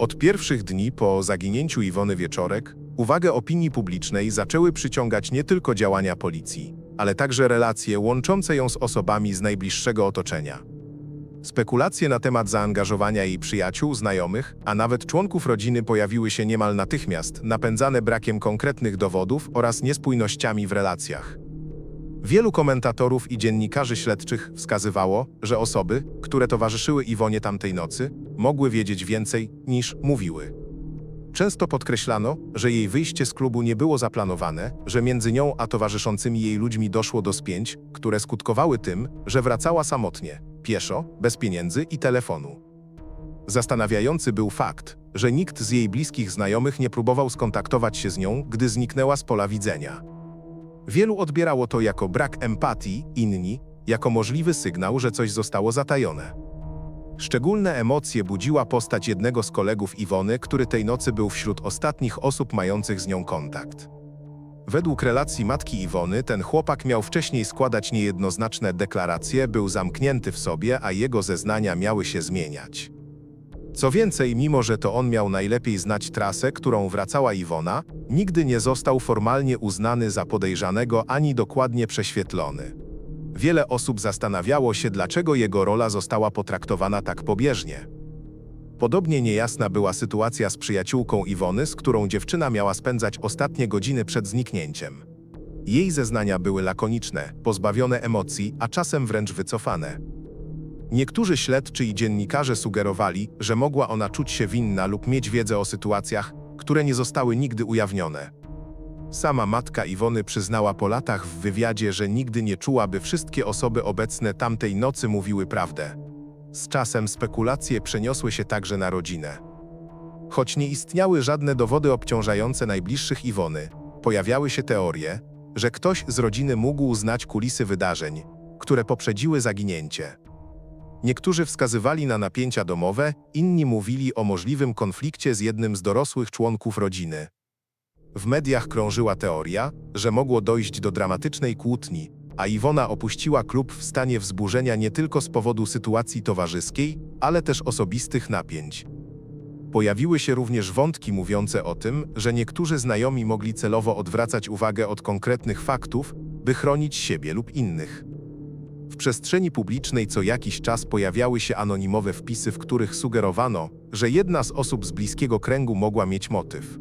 Od pierwszych dni po zaginięciu Iwony Wieczorek, uwagę opinii publicznej zaczęły przyciągać nie tylko działania policji, ale także relacje łączące ją z osobami z najbliższego otoczenia. Spekulacje na temat zaangażowania jej przyjaciół, znajomych, a nawet członków rodziny pojawiły się niemal natychmiast, napędzane brakiem konkretnych dowodów oraz niespójnościami w relacjach. Wielu komentatorów i dziennikarzy śledczych wskazywało, że osoby, które towarzyszyły Iwonie tamtej nocy, mogły wiedzieć więcej niż mówiły. Często podkreślano, że jej wyjście z klubu nie było zaplanowane, że między nią a towarzyszącymi jej ludźmi doszło do spięć, które skutkowały tym, że wracała samotnie, pieszo, bez pieniędzy i telefonu. Zastanawiający był fakt, że nikt z jej bliskich znajomych nie próbował skontaktować się z nią, gdy zniknęła z pola widzenia. Wielu odbierało to jako brak empatii, inni jako możliwy sygnał, że coś zostało zatajone. Szczególne emocje budziła postać jednego z kolegów Iwony, który tej nocy był wśród ostatnich osób mających z nią kontakt. Według relacji matki Iwony, ten chłopak miał wcześniej składać niejednoznaczne deklaracje, był zamknięty w sobie, a jego zeznania miały się zmieniać. Co więcej, mimo że to on miał najlepiej znać trasę, którą wracała Iwona, nigdy nie został formalnie uznany za podejrzanego ani dokładnie prześwietlony. Wiele osób zastanawiało się, dlaczego jego rola została potraktowana tak pobieżnie. Podobnie niejasna była sytuacja z przyjaciółką Iwony, z którą dziewczyna miała spędzać ostatnie godziny przed zniknięciem. Jej zeznania były lakoniczne, pozbawione emocji, a czasem wręcz wycofane. Niektórzy śledczy i dziennikarze sugerowali, że mogła ona czuć się winna lub mieć wiedzę o sytuacjach, które nie zostały nigdy ujawnione. Sama matka Iwony przyznała po latach w wywiadzie, że nigdy nie czuła, by wszystkie osoby obecne tamtej nocy mówiły prawdę. Z czasem spekulacje przeniosły się także na rodzinę. Choć nie istniały żadne dowody obciążające najbliższych Iwony, pojawiały się teorie, że ktoś z rodziny mógł znać kulisy wydarzeń, które poprzedziły zaginięcie. Niektórzy wskazywali na napięcia domowe, inni mówili o możliwym konflikcie z jednym z dorosłych członków rodziny. W mediach krążyła teoria, że mogło dojść do dramatycznej kłótni, a Iwona opuściła klub w stanie wzburzenia nie tylko z powodu sytuacji towarzyskiej, ale też osobistych napięć. Pojawiły się również wątki mówiące o tym, że niektórzy znajomi mogli celowo odwracać uwagę od konkretnych faktów, by chronić siebie lub innych. W przestrzeni publicznej co jakiś czas pojawiały się anonimowe wpisy, w których sugerowano, że jedna z osób z bliskiego kręgu mogła mieć motyw.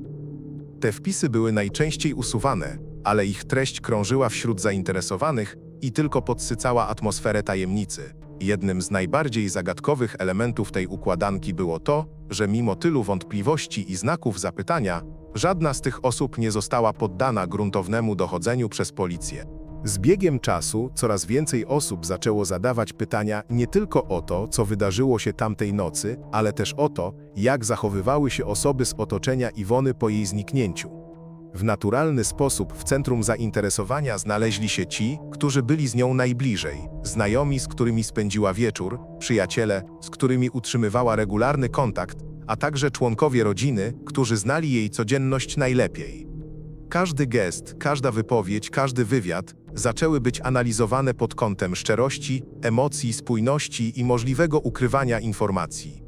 Te wpisy były najczęściej usuwane, ale ich treść krążyła wśród zainteresowanych i tylko podsycała atmosferę tajemnicy. Jednym z najbardziej zagadkowych elementów tej układanki było to, że mimo tylu wątpliwości i znaków zapytania, żadna z tych osób nie została poddana gruntownemu dochodzeniu przez policję. Z biegiem czasu coraz więcej osób zaczęło zadawać pytania nie tylko o to, co wydarzyło się tamtej nocy, ale też o to, jak zachowywały się osoby z otoczenia Iwony po jej zniknięciu. W naturalny sposób w centrum zainteresowania znaleźli się ci, którzy byli z nią najbliżej, znajomi, z którymi spędziła wieczór, przyjaciele, z którymi utrzymywała regularny kontakt, a także członkowie rodziny, którzy znali jej codzienność najlepiej. Każdy gest, każda wypowiedź, każdy wywiad zaczęły być analizowane pod kątem szczerości, emocji, spójności i możliwego ukrywania informacji.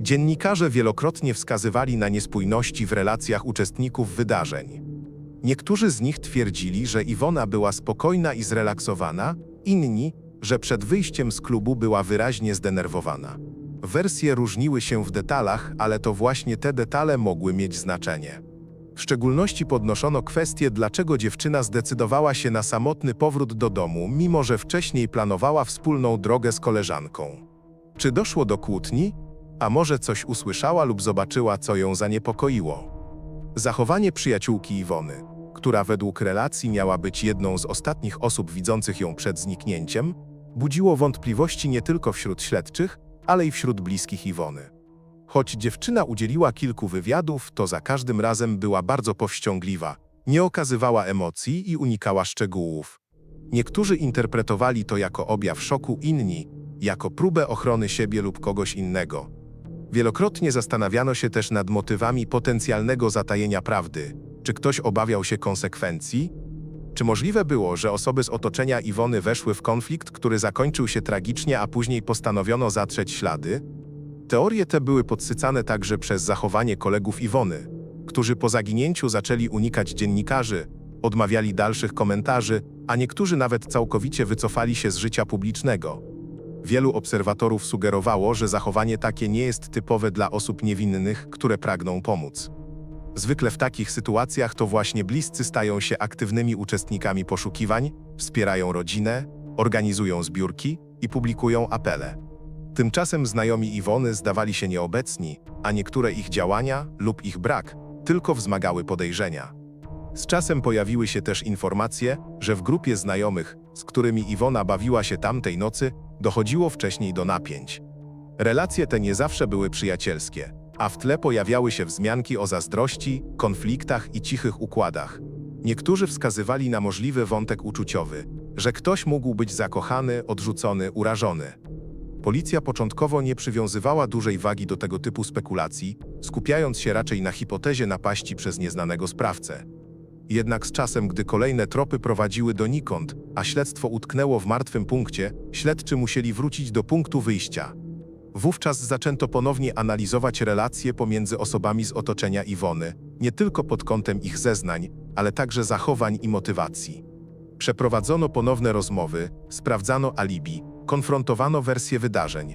Dziennikarze wielokrotnie wskazywali na niespójności w relacjach uczestników wydarzeń. Niektórzy z nich twierdzili, że Iwona była spokojna i zrelaksowana, inni, że przed wyjściem z klubu była wyraźnie zdenerwowana. Wersje różniły się w detalach, ale to właśnie te detale mogły mieć znaczenie. W szczególności podnoszono kwestię, dlaczego dziewczyna zdecydowała się na samotny powrót do domu, mimo że wcześniej planowała wspólną drogę z koleżanką. Czy doszło do kłótni? A może coś usłyszała lub zobaczyła, co ją zaniepokoiło? Zachowanie przyjaciółki Iwony, która według relacji miała być jedną z ostatnich osób widzących ją przed zniknięciem, budziło wątpliwości nie tylko wśród śledczych, ale i wśród bliskich Iwony. Choć dziewczyna udzieliła kilku wywiadów, to za każdym razem była bardzo powściągliwa, nie okazywała emocji i unikała szczegółów. Niektórzy interpretowali to jako objaw szoku, inni jako próbę ochrony siebie lub kogoś innego. Wielokrotnie zastanawiano się też nad motywami potencjalnego zatajenia prawdy. Czy ktoś obawiał się konsekwencji? Czy możliwe było, że osoby z otoczenia Iwony weszły w konflikt, który zakończył się tragicznie, a później postanowiono zatrzeć ślady? Teorie te były podsycane także przez zachowanie kolegów Iwony, którzy po zaginięciu zaczęli unikać dziennikarzy, odmawiali dalszych komentarzy, a niektórzy nawet całkowicie wycofali się z życia publicznego. Wielu obserwatorów sugerowało, że zachowanie takie nie jest typowe dla osób niewinnych, które pragną pomóc. Zwykle w takich sytuacjach to właśnie bliscy stają się aktywnymi uczestnikami poszukiwań, wspierają rodzinę, organizują zbiórki i publikują apele. Tymczasem znajomi Iwony zdawali się nieobecni, a niektóre ich działania lub ich brak tylko wzmagały podejrzenia. Z czasem pojawiły się też informacje, że w grupie znajomych, z którymi Iwona bawiła się tamtej nocy, dochodziło wcześniej do napięć. Relacje te nie zawsze były przyjacielskie, a w tle pojawiały się wzmianki o zazdrości, konfliktach i cichych układach. Niektórzy wskazywali na możliwy wątek uczuciowy, że ktoś mógł być zakochany, odrzucony, urażony. Policja początkowo nie przywiązywała dużej wagi do tego typu spekulacji, skupiając się raczej na hipotezie napaści przez nieznanego sprawcę. Jednak z czasem, gdy kolejne tropy prowadziły donikąd, a śledztwo utknęło w martwym punkcie, śledczy musieli wrócić do punktu wyjścia. Wówczas zaczęto ponownie analizować relacje pomiędzy osobami z otoczenia Iwony, nie tylko pod kątem ich zeznań, ale także zachowań i motywacji. Przeprowadzono ponowne rozmowy, sprawdzano alibi, konfrontowano wersje wydarzeń.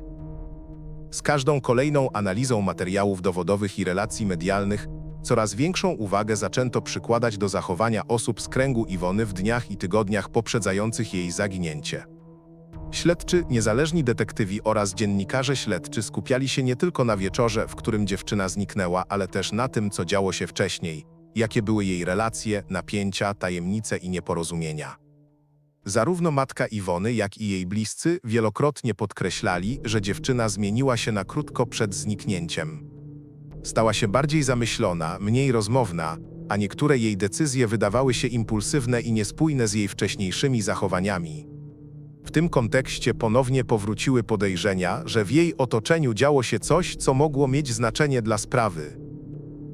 Z każdą kolejną analizą materiałów dowodowych i relacji medialnych coraz większą uwagę zaczęto przykładać do zachowania osób z kręgu Iwony w dniach i tygodniach poprzedzających jej zaginięcie. Śledczy, niezależni detektywi oraz dziennikarze śledczy skupiali się nie tylko na wieczorze, w którym dziewczyna zniknęła, ale też na tym, co działo się wcześniej, jakie były jej relacje, napięcia, tajemnice i nieporozumienia. Zarówno matka Iwony, jak i jej bliscy wielokrotnie podkreślali, że dziewczyna zmieniła się na krótko przed zniknięciem. Stała się bardziej zamyślona, mniej rozmowna, a niektóre jej decyzje wydawały się impulsywne i niespójne z jej wcześniejszymi zachowaniami. W tym kontekście ponownie powróciły podejrzenia, że w jej otoczeniu działo się coś, co mogło mieć znaczenie dla sprawy.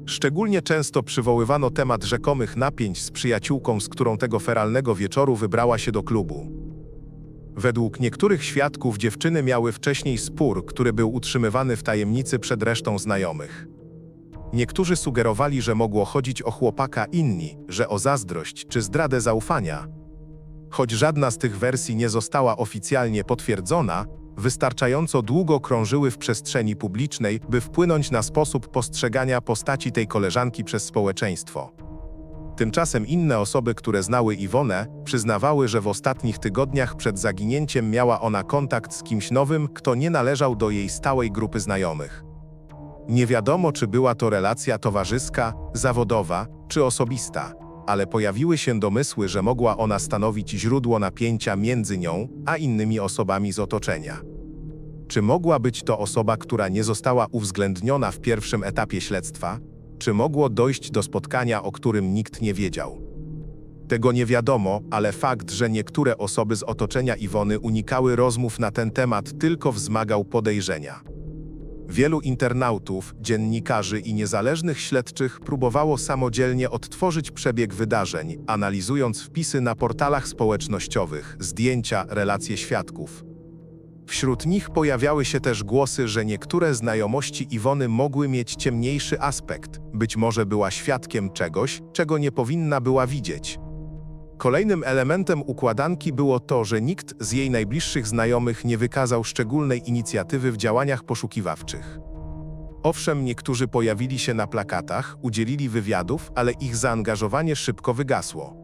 Szczególnie często przywoływano temat rzekomych napięć z przyjaciółką, z którą tego feralnego wieczoru wybrała się do klubu. Według niektórych świadków dziewczyny miały wcześniej spór, który był utrzymywany w tajemnicy przed resztą znajomych. Niektórzy sugerowali, że mogło chodzić o chłopaka, inni, że o zazdrość czy zdradę zaufania. Choć żadna z tych wersji nie została oficjalnie potwierdzona, wystarczająco długo krążyły w przestrzeni publicznej, by wpłynąć na sposób postrzegania postaci tej koleżanki przez społeczeństwo. Tymczasem inne osoby, które znały Iwonę, przyznawały, że w ostatnich tygodniach przed zaginięciem miała ona kontakt z kimś nowym, kto nie należał do jej stałej grupy znajomych. Nie wiadomo, czy była to relacja towarzyska, zawodowa czy osobista, ale pojawiły się domysły, że mogła ona stanowić źródło napięcia między nią a innymi osobami z otoczenia. Czy mogła być to osoba, która nie została uwzględniona w pierwszym etapie śledztwa? Czy mogło dojść do spotkania, o którym nikt nie wiedział? Tego nie wiadomo, ale fakt, że niektóre osoby z otoczenia Iwony unikały rozmów na ten temat, tylko wzmagał podejrzenia. Wielu internautów, dziennikarzy i niezależnych śledczych próbowało samodzielnie odtworzyć przebieg wydarzeń, analizując wpisy na portalach społecznościowych, zdjęcia, relacje świadków. Wśród nich pojawiały się też głosy, że niektóre znajomości Iwony mogły mieć ciemniejszy aspekt, być może była świadkiem czegoś, czego nie powinna była widzieć. Kolejnym elementem układanki było to, że nikt z jej najbliższych znajomych nie wykazał szczególnej inicjatywy w działaniach poszukiwawczych. Owszem, niektórzy pojawili się na plakatach, udzielili wywiadów, ale ich zaangażowanie szybko wygasło.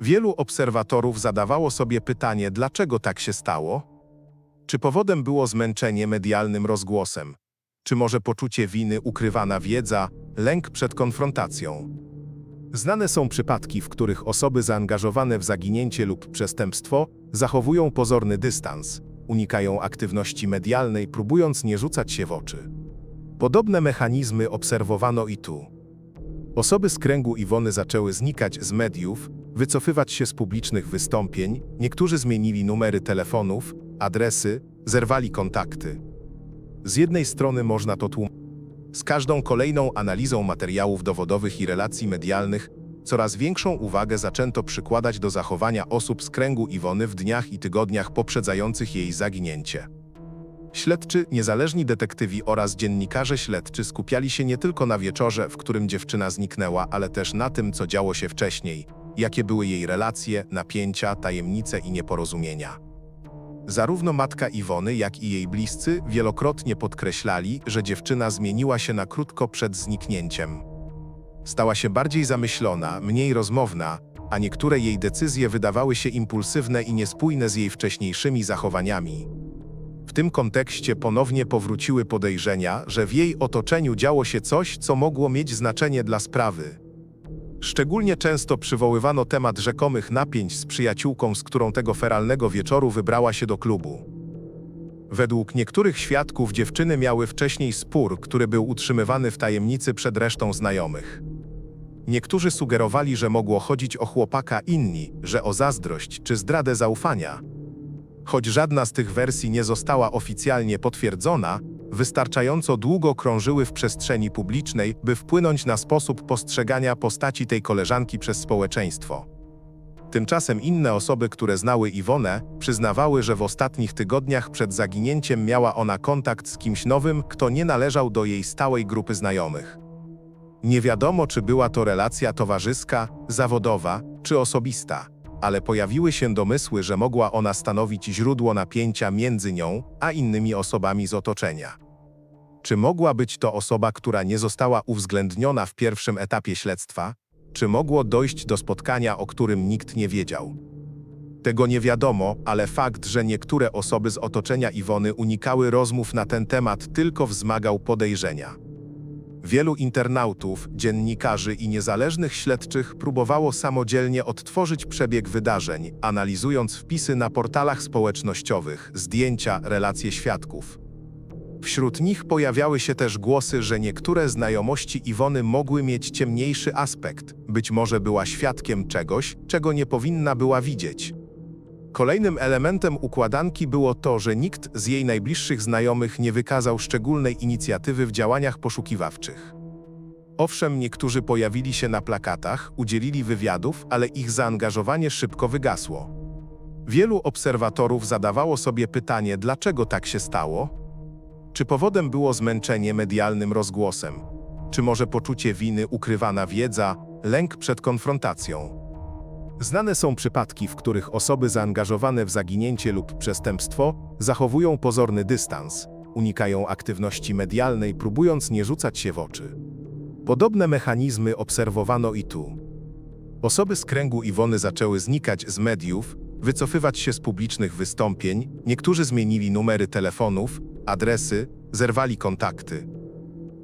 Wielu obserwatorów zadawało sobie pytanie, dlaczego tak się stało? Czy powodem było zmęczenie medialnym rozgłosem? Czy może poczucie winy, ukrywana wiedza, lęk przed konfrontacją? Znane są przypadki, w których osoby zaangażowane w zaginięcie lub przestępstwo zachowują pozorny dystans, unikają aktywności medialnej, próbując nie rzucać się w oczy. Podobne mechanizmy obserwowano i tu. Osoby z kręgu Iwony zaczęły znikać z mediów, wycofywać się z publicznych wystąpień, niektórzy zmienili numery telefonów, adresy, zerwali kontakty. Z jednej strony można to tłumaczyć, z każdą kolejną analizą materiałów dowodowych i relacji medialnych coraz większą uwagę zaczęto przykładać do zachowania osób z kręgu Iwony w dniach i tygodniach poprzedzających jej zaginięcie. Śledczy, niezależni detektywi oraz dziennikarze śledczy skupiali się nie tylko na wieczorze, w którym dziewczyna zniknęła, ale też na tym, co działo się wcześniej, jakie były jej relacje, napięcia, tajemnice i nieporozumienia. Zarówno matka Iwony, jak i jej bliscy wielokrotnie podkreślali, że dziewczyna zmieniła się na krótko przed zniknięciem. Stała się bardziej zamyślona, mniej rozmowna, a niektóre jej decyzje wydawały się impulsywne i niespójne z jej wcześniejszymi zachowaniami. W tym kontekście ponownie powróciły podejrzenia, że w jej otoczeniu działo się coś, co mogło mieć znaczenie dla sprawy. Szczególnie często przywoływano temat rzekomych napięć z przyjaciółką, z którą tego feralnego wieczoru wybrała się do klubu. Według niektórych świadków dziewczyny miały wcześniej spór, który był utrzymywany w tajemnicy przed resztą znajomych. Niektórzy sugerowali, że mogło chodzić o chłopaka, inni, że o zazdrość czy zdradę zaufania. Choć żadna z tych wersji nie została oficjalnie potwierdzona, wystarczająco długo krążyły w przestrzeni publicznej, by wpłynąć na sposób postrzegania postaci tej koleżanki przez społeczeństwo. Tymczasem inne osoby, które znały Iwonę, przyznawały, że w ostatnich tygodniach przed zaginięciem miała ona kontakt z kimś nowym, kto nie należał do jej stałej grupy znajomych. Nie wiadomo, czy była to relacja towarzyska, zawodowa czy osobista, ale pojawiły się domysły, że mogła ona stanowić źródło napięcia między nią a innymi osobami z otoczenia. Czy mogła być to osoba, która nie została uwzględniona w pierwszym etapie śledztwa? Czy mogło dojść do spotkania, o którym nikt nie wiedział? Tego nie wiadomo, ale fakt, że niektóre osoby z otoczenia Iwony unikały rozmów na ten temat, tylko wzmagał podejrzenia. Wielu internautów, dziennikarzy i niezależnych śledczych próbowało samodzielnie odtworzyć przebieg wydarzeń, analizując wpisy na portalach społecznościowych, zdjęcia, relacje świadków. Wśród nich pojawiały się też głosy, że niektóre znajomości Iwony mogły mieć ciemniejszy aspekt, być może była świadkiem czegoś, czego nie powinna była widzieć. Kolejnym elementem układanki było to, że nikt z jej najbliższych znajomych nie wykazał szczególnej inicjatywy w działaniach poszukiwawczych. Owszem, niektórzy pojawili się na plakatach, udzielili wywiadów, ale ich zaangażowanie szybko wygasło. Wielu obserwatorów zadawało sobie pytanie, dlaczego tak się stało? Czy powodem było zmęczenie medialnym rozgłosem? Czy może poczucie winy, ukrywana wiedza, lęk przed konfrontacją? Znane są przypadki, w których osoby zaangażowane w zaginięcie lub przestępstwo zachowują pozorny dystans, unikają aktywności medialnej, próbując nie rzucać się w oczy. Podobne mechanizmy obserwowano i tu. Osoby z kręgu Iwony zaczęły znikać z mediów, wycofywać się z publicznych wystąpień, niektórzy zmienili numery telefonów, adresy, zerwali kontakty.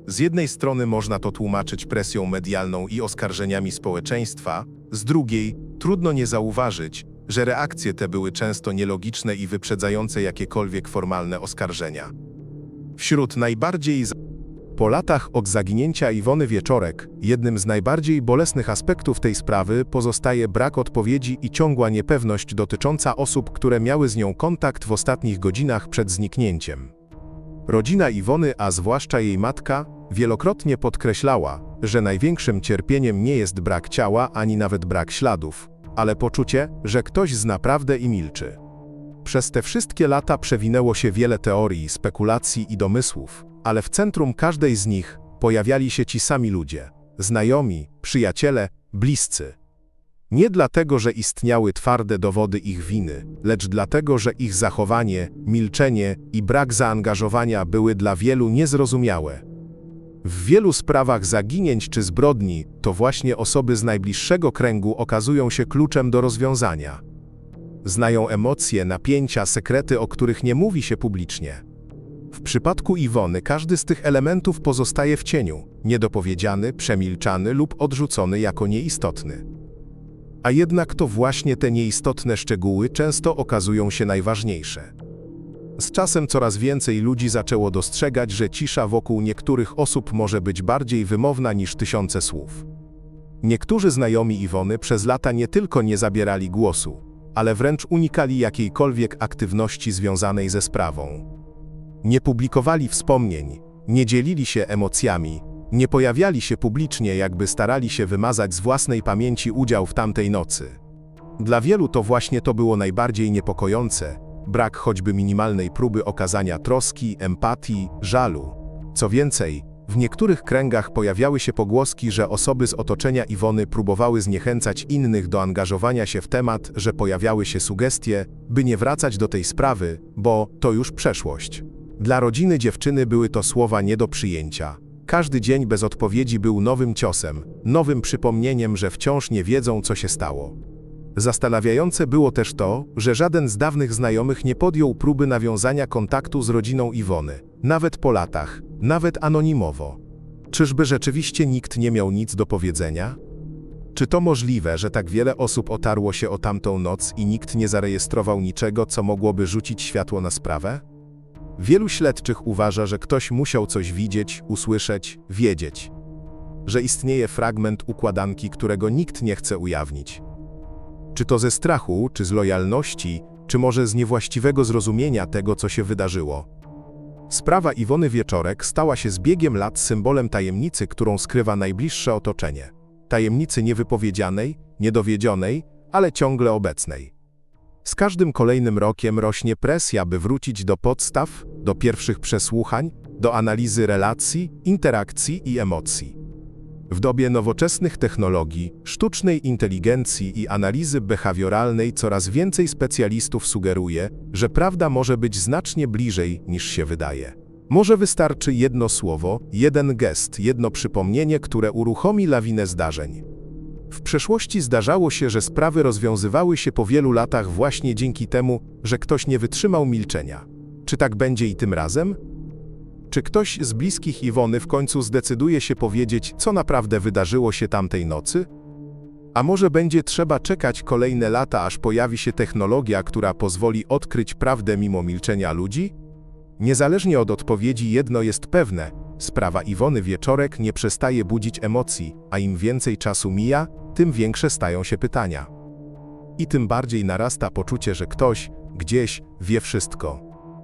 Z jednej strony można to tłumaczyć presją medialną i oskarżeniami społeczeństwa, z drugiej trudno nie zauważyć, że reakcje te były często nielogiczne i wyprzedzające jakiekolwiek formalne oskarżenia. Wśród najbardziej po latach od zaginięcia Iwony Wieczorek, jednym z najbardziej bolesnych aspektów tej sprawy pozostaje brak odpowiedzi i ciągła niepewność dotycząca osób, które miały z nią kontakt w ostatnich godzinach przed zniknięciem. Rodzina Iwony, a zwłaszcza jej matka, wielokrotnie podkreślała, że największym cierpieniem nie jest brak ciała ani nawet brak śladów, ale poczucie, że ktoś zna prawdę i milczy. Przez te wszystkie lata przewinęło się wiele teorii, spekulacji i domysłów, ale w centrum każdej z nich pojawiali się ci sami ludzie znajomi, przyjaciele, bliscy. Nie dlatego, że istniały twarde dowody ich winy, lecz dlatego, że ich zachowanie, milczenie i brak zaangażowania były dla wielu niezrozumiałe. W wielu sprawach zaginięć czy zbrodni to właśnie osoby z najbliższego kręgu okazują się kluczem do rozwiązania. Znają emocje, napięcia, sekrety, o których nie mówi się publicznie. W przypadku Iwony każdy z tych elementów pozostaje w cieniu, niedopowiedziany, przemilczany lub odrzucony jako nieistotny. A jednak to właśnie te nieistotne szczegóły często okazują się najważniejsze. Z czasem coraz więcej ludzi zaczęło dostrzegać, że cisza wokół niektórych osób może być bardziej wymowna niż tysiące słów. Niektórzy znajomi Iwony przez lata nie tylko nie zabierali głosu, ale wręcz unikali jakiejkolwiek aktywności związanej ze sprawą. Nie publikowali wspomnień, nie dzielili się emocjami, nie pojawiali się publicznie, jakby starali się wymazać z własnej pamięci udział w tamtej nocy. Dla wielu to właśnie to było najbardziej niepokojące brak choćby minimalnej próby okazania troski, empatii, żalu. Co więcej, w niektórych kręgach pojawiały się pogłoski, że osoby z otoczenia Iwony próbowały zniechęcać innych do angażowania się w temat, że pojawiały się sugestie, by nie wracać do tej sprawy, bo to już przeszłość. Dla rodziny dziewczyny były to słowa nie do przyjęcia. Każdy dzień bez odpowiedzi był nowym ciosem, nowym przypomnieniem, że wciąż nie wiedzą, co się stało. Zastanawiające było też to, że żaden z dawnych znajomych nie podjął próby nawiązania kontaktu z rodziną Iwony, nawet po latach, nawet anonimowo. Czyżby rzeczywiście nikt nie miał nic do powiedzenia? Czy to możliwe, że tak wiele osób otarło się o tamtą noc i nikt nie zarejestrował niczego, co mogłoby rzucić światło na sprawę? Wielu śledczych uważa, że ktoś musiał coś widzieć, usłyszeć, wiedzieć. Że istnieje fragment układanki, którego nikt nie chce ujawnić. Czy to ze strachu, czy z lojalności, czy może z niewłaściwego zrozumienia tego, co się wydarzyło. Sprawa Iwony Wieczorek stała się z biegiem lat symbolem tajemnicy, którą skrywa najbliższe otoczenie. Tajemnicy niewypowiedzianej, niedowiedzionej, ale ciągle obecnej. Z każdym kolejnym rokiem rośnie presja, by wrócić do podstaw, do pierwszych przesłuchań, do analizy relacji, interakcji i emocji. W dobie nowoczesnych technologii, sztucznej inteligencji i analizy behawioralnej coraz więcej specjalistów sugeruje, że prawda może być znacznie bliżej niż się wydaje. Może wystarczy jedno słowo, jeden gest, jedno przypomnienie, które uruchomi lawinę zdarzeń. W przeszłości zdarzało się, że sprawy rozwiązywały się po wielu latach właśnie dzięki temu, że ktoś nie wytrzymał milczenia. Czy tak będzie i tym razem? Czy ktoś z bliskich Iwony w końcu zdecyduje się powiedzieć, co naprawdę wydarzyło się tamtej nocy? A może będzie trzeba czekać kolejne lata, aż pojawi się technologia, która pozwoli odkryć prawdę mimo milczenia ludzi? Niezależnie od odpowiedzi jedno jest pewne, sprawa Iwony Wieczorek nie przestaje budzić emocji, a im więcej czasu mija, tym większe stają się pytania. I tym bardziej narasta poczucie, że ktoś, gdzieś wie wszystko.